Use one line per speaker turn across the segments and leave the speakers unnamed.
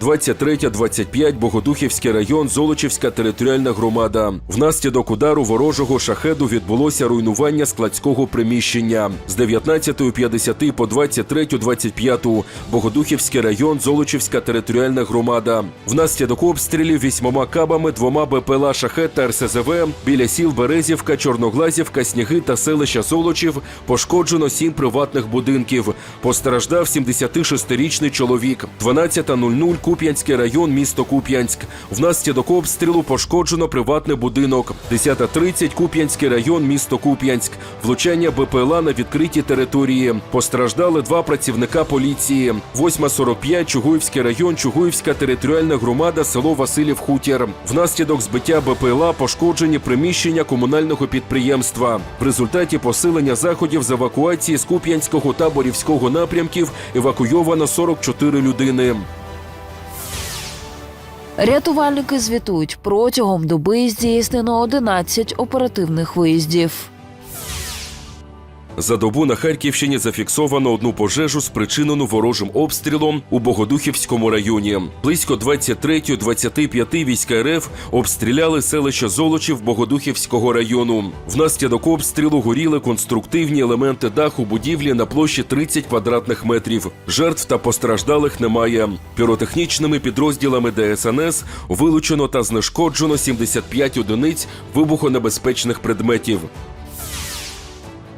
23-25 Богодухівський район, Золочівська територіальна громада. Внаслідок удару ворожого шахеду відбулося руйнування складського приміщення. З 19.50 по 23.25 Богодухівський район, Золочівська територіальна громада. Внаслідок обстрілів вісьмома кабами, двома БПЛА шахет та РСЗВ біля сіл Березівка, Чорноглазівка, Сніги та селища Золочів пошкоджено сім приватних будинків. Постраждав 76-річний чоловік. 12.00 Куп'янський район, місто Куп'янськ. Внаслідок обстрілу пошкоджено приватний будинок. 10.30 Куп'янський район, місто Куп'янськ. Влучання БПЛА на відкритій території. Постраждали два працівника поліції. 8.45 Чугуївський район, Чугуївська територіальна громада, село Василів Хутір. Внаслідок збиття БПЛА пошкоджені приміщення комунального підприємства. В результаті посилення заходів з евакуації з Куп'янського та Борівського напрямків евакуйовано 44 людини.
Рятувальники звітують протягом доби здійснено 11 оперативних виїздів.
За добу на Харківщині зафіксовано одну пожежу, спричинену ворожим обстрілом у Богодухівському районі. Близько 23-25 війська РФ обстріляли селище Золочів Богодухівського району. Внаслідок обстрілу горіли конструктивні елементи даху будівлі на площі 30 квадратних метрів. Жертв та постраждалих немає. Піротехнічними підрозділами ДСНС вилучено та знешкоджено 75 одиниць вибухонебезпечних предметів.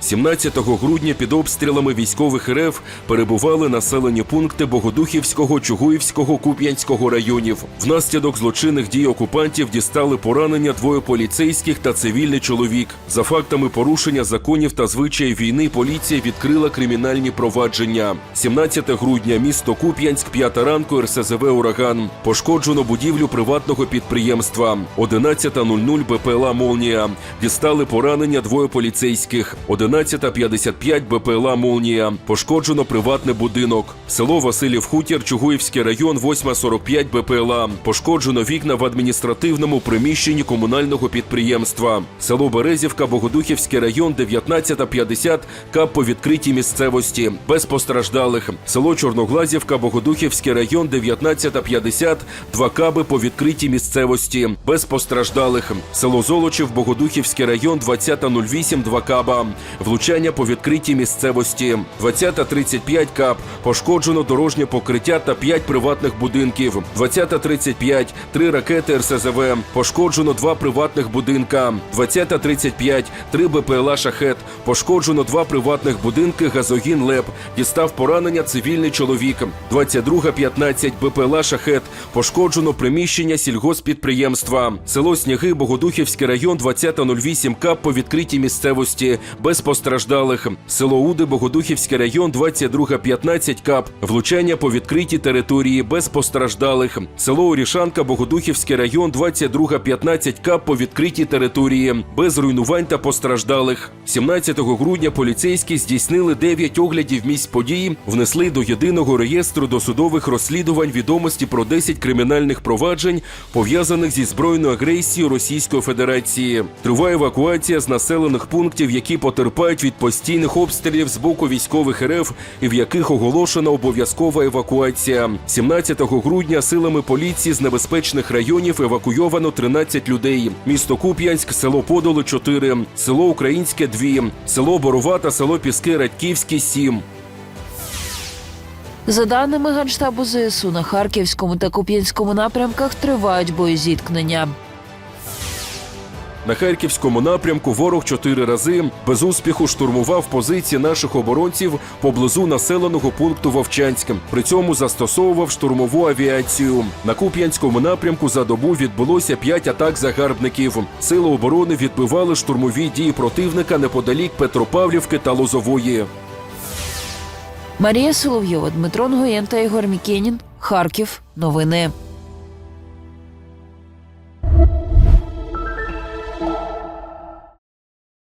17 грудня під обстрілами військових РФ перебували населені пункти Богодухівського, Чугуївського, Куп'янського районів. Внаслідок злочинних дій окупантів дістали поранення двоє поліцейських та цивільний чоловік. За фактами порушення законів та звичаїв війни поліція відкрила кримінальні провадження. 17 грудня місто Куп'янськ, 5 ранку РСЗВ Ураган. Пошкоджено будівлю приватного підприємства. 11.00 БПЛА Молнія. Дістали поранення двоє поліцейських. 11.55 БПЛА Молнія. Пошкоджено приватний будинок. Село Василів Хутір, Чугуївський район, 8.45 БПЛА. Пошкоджено вікна в адміністративному приміщенні комунального підприємства. Село Березівка, Богодухівський район, 19.50 КАП по відкритій місцевості. Без постраждалих. Село Чорноглазівка, Богодухівський район, 19.50 два каби по відкритій місцевості. Без постраждалих. Село Золочів, Богодухівський район, 20.08 два каба. Влучання по відкритій місцевості. 20.35 кап. Пошкоджено дорожнє покриття та 5 приватних будинків. 20.35 три ракети РСЗВ. Пошкоджено два приватних будинка. 20.35 три БПЛА шахет. Пошкоджено два приватних будинки. Газогін ЛЕП. Дістав поранення цивільний чоловік. 22.15 БПЛА шахет. Пошкоджено приміщення сільгоспідприємства. Село Сніги, Богодухівський район, 20.08 кап по відкритій місцевості. Без постраждалих. Село Уди, Богодухівський район, 22.15 кап. Влучання по відкритій території. Без постраждалих. Село Орішанка, Богодухівський район, 22.15 кап по відкритій території. Без руйнувань та постраждалих. 17 грудня поліцейські здійснили 9 оглядів місць події, внесли до єдиного реєстру досудових розслідувань відомості про 10 кримінальних проваджень, пов'язаних зі збройною агресією Російської Федерації. Триває евакуація з населених пунктів, які потерпають від постійних обстрілів з боку військових РФ і в яких оголошена обов'язкова евакуація. 17 грудня силами поліції з небезпечних районів евакуйовано 13 людей. Місто Куп'янськ, село Подоли 4, село Українське 2, село Боровата, село Піски Радьківські 7.
За даними Генштабу ЗСУ, на Харківському та Куп'янському напрямках тривають боєзіткнення.
На харківському напрямку ворог чотири рази без успіху штурмував позиції наших оборонців поблизу населеного пункту Вовчанськ. При цьому застосовував штурмову авіацію. На Куп'янському напрямку за добу відбулося п'ять атак загарбників. Сили оборони відбивали штурмові дії противника неподалік Петропавлівки та Лозової.
Марія Соловйова, Дмитро Нгоєн та Ігор Мікенін. Харків. Новини.